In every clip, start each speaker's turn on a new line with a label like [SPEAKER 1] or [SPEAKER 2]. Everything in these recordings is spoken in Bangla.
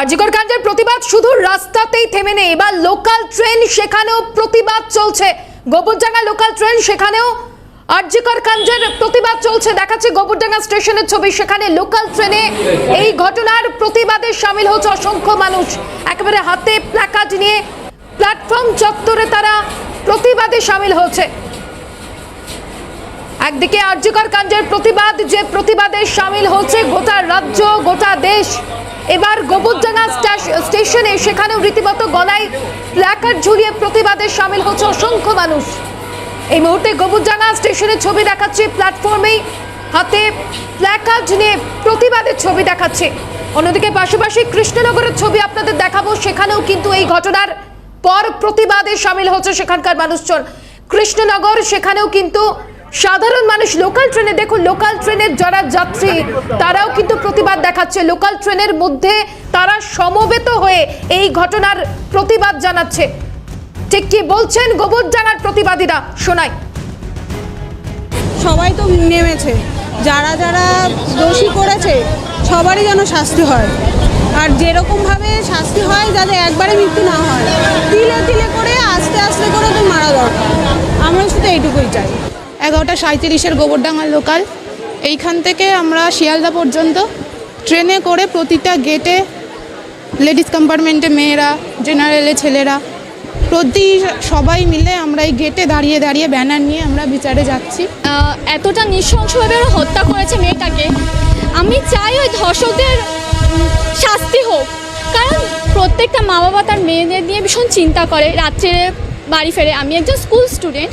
[SPEAKER 1] আরজিকর কাণ্ডের প্রতিবাদ শুধু রাস্তাতেই থেমে নেই। এবার লোকাল ট্রেন সেখানেও প্রতিবাদ চলছে। গোবরডাঙ্গা লোকাল ট্রেন সেখানেও কাণ্ডের প্রতিবাদ চলছে। দেখাচ্ছে গোবরডাঙ্গা স্টেশনের ছবি। সেখানে লোকাল ট্রেনে এই ঘটনার প্রতিবাদে সামিল হচ্ছে অসংখ্য মানুষ। একেবারে হাতে প্ল্যাকার্ড নিয়ে প্ল্যাটফর্ম চত্বরে তারা প্রতিবাদে সামিল হচ্ছে। একদিকে আর্যকর কাণ্ডের প্রতিবাদ, যে প্রতিবাদে সামিল হচ্ছে গোটা রাজ্য, গোটা দেশ। এবার গোবরডাঙ্গা স্টাশ- স্টেশনে সেখানেও রীতিমতো গলায় প্ল্যাকার্ড ঝুলিয়ে প্রতিবাদে সামিল হচ্ছে অসংখ্য মানুষ। এই মুহূর্তে গোবরডাঙ্গা স্টেশনের ছবি দেখাচ্ছে প্ল্যাটফর্মেই হাতে প্ল্যাকার্ড নিয়ে প্রতিবাদের ছবি দেখাচ্ছে। অন্যদিকে পাশাপাশি কৃষ্ণনগরের ছবি আপনাদের দেখাবো, সেখানেও কিন্তু এই ঘটনার পর প্রতিবাদে সামিল হচ্ছে সেখানকার মানুষজন। কৃষ্ণনগর, সেখানেও কিন্তু সাধারণ মানুষ লোকাল ট্রেনে দেখুন লোকাল ট্রেনের যারা যাত্রী, তারাও কিন্তু প্রতিবাদ দেখাচ্ছে। লোকাল ট্রেনের মধ্যে তারা সমবেত হয়ে এই ঘটনার প্রতিবাদ জানাচ্ছে। ঠিক কি বলছেন গোবরডাঙ্গার প্রতিবাদীরা? শোনাই।
[SPEAKER 2] সবাই তো নেমেছে। যারা যারা দোষী করেছে, সবারই যেন শাস্তি হয়। আর যেরকমভাবে শাস্তি হয়, যাতে একবারে মৃত্যু না হয়। তিলে তিলে করে, আস্তে আস্তে করে তো মারা দরকার। আমরা শুধু এইটুকুই চাই।
[SPEAKER 3] এগারোটা সাঁত্রিশের গোবরডাঙ্গা লোকাল এইখান থেকে আমরা শিয়ালদা পর্যন্ত ট্রেনে করে প্রতিটা গেটে লেডিস কম্পার্টমেন্টে মেয়েরা জেনারেলে ছেলেরা, প্রতি সবাই মিলে আমরা এই গেটে দাঁড়িয়ে দাঁড়িয়ে ব্যানার নিয়ে আমরা বিচারে যাচ্ছি।
[SPEAKER 4] এতটা নৃশংসভাবে ওরা হত্যা করেছে মেয়েটাকে, আমি চাই ওই ধর্ষকদের শাস্তি হোক। কারণ প্রত্যেকটা মা বাবা তার মেয়েদের নিয়ে ভীষণ চিন্তা করে, রাত্রে বাড়ি ফেরে। আমি একজন স্কুল স্টুডেন্ট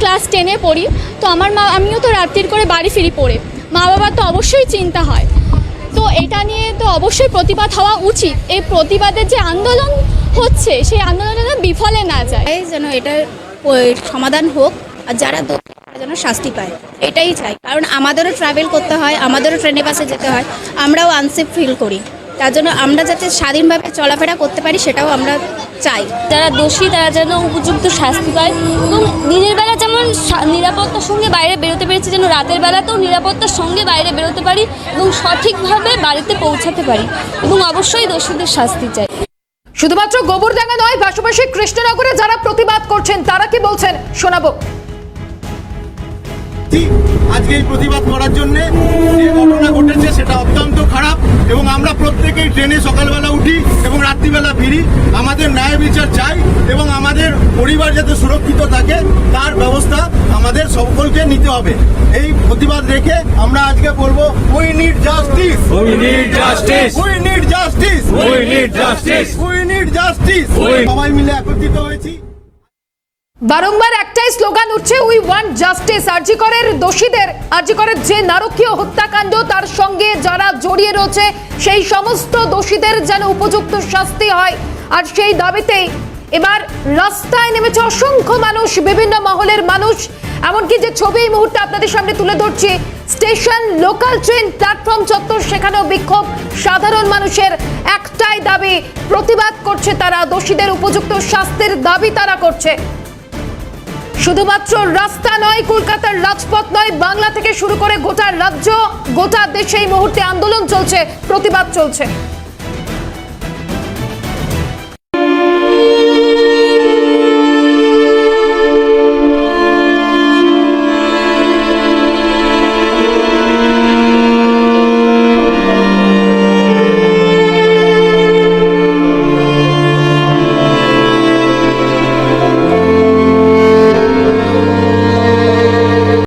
[SPEAKER 4] ক্লাস টেনে পড়ি। তো আমার মা, আমিও তো রাত্রির করে বাড়ি ফিরি পড়ে। মা বাবার তো অবশ্যই চিন্তা হয়। তো এটা নিয়ে তো অবশ্যই প্রতিবাদ হওয়া উচিত। এই প্রতিবাদের যে আন্দোলন হচ্ছে, সেই আন্দোলন যেন বিফলে না যায়।
[SPEAKER 5] যেন এটার সমাধান হোক, আর যারা যেন শাস্তি পায়। এটাই চাই। কারণ আমাদেরও ট্রাভেল করতে হয়, আমাদেরও ট্রেনে বাসে যেতে হয়। আমরাও আনসেফ ফিল করি। তার জন্য আমরা যাতে স্বাধীনভাবে চলাফেরা করতে পারি সেটাও আমরা চাই।
[SPEAKER 6] যারা দোষী তারা যেন উপযুক্ত শাস্তি পায় এবং দিনের বেলা যেমন নিরাপত্তার সঙ্গে বাইরে বেরোতে পেরেছি যেন রাতের বেলাতেও নিরাপত্তার সঙ্গে বাইরে বেরোতে পারি এবং সঠিকভাবে বাড়িতে পৌঁছাতে পারি এবং অবশ্যই দোষীদের শাস্তি চাই।
[SPEAKER 1] শুধুমাত্র গোবরডাঙ্গা নয় পাশাপাশি কৃষ্ণনগরে যারা প্রতিবাদ করছেন তারা কি বলছেন? শোনাবো।
[SPEAKER 7] আজকে এই প্রতিবাদ করার জন্য যে ঘটনা ঘটেছে সেটা অত্যন্ত খারাপ এবং আমরা প্রত্যেকেই ট্রেনে সকালবেলা উঠি এবং রাত্রিবেলা ফিরি। আমাদের ন্যায় বিচার চাই এবং আমাদের পরিবার যাতে সুরক্ষিত থাকে তার ব্যবস্থা আমাদের সকলকে নিতে হবে। এই প্রতিবাদ রেখে আমরা আজকে বলব we need justice
[SPEAKER 8] We need justice.
[SPEAKER 7] We need justice
[SPEAKER 8] We need justice.
[SPEAKER 7] We need justice সবাই মিলে একত্রিত হয়েছি।
[SPEAKER 1] বারংবার একটাই স্লোগান উঠছে উই ওয়ান্ট জাস্টিস আরজিকরের দোষীদের, আরজিকরের যে নারকীয় হত্যাকাণ্ড, তার সঙ্গে যারা জড়িয়ে রয়েছে, সেই সমস্ত দোষীদের যেন উপযুক্ত শাস্তি হয়। আর সেই দাবিতেই এবার রাস্তায় নেমেছে অসংখ্য মানুষ, বিভিন্ন মহলের মানুষ। এমনকি যে ছবি মুহূর্তে আপনাদের সামনে তুলে ধরছি, স্টেশন লোকাল ট্রেন প্ল্যাটফর্ম চত্বর, সেখানেও বিক্ষোভ। সাধারণ মানুষের একটাই দাবি, প্রতিবাদ করছে তারা, দোষীদের উপযুক্ত শাস্তির দাবি তারা করছে। শুধুমাত্র রাস্তা নয়, কলকাতার রাজপথ নয়, বাংলা থেকে শুরু করে গোটা রাজ্য, গোটা দেশে এই মুহূর্তে আন্দোলন চলছে, প্রতিবাদ চলছে।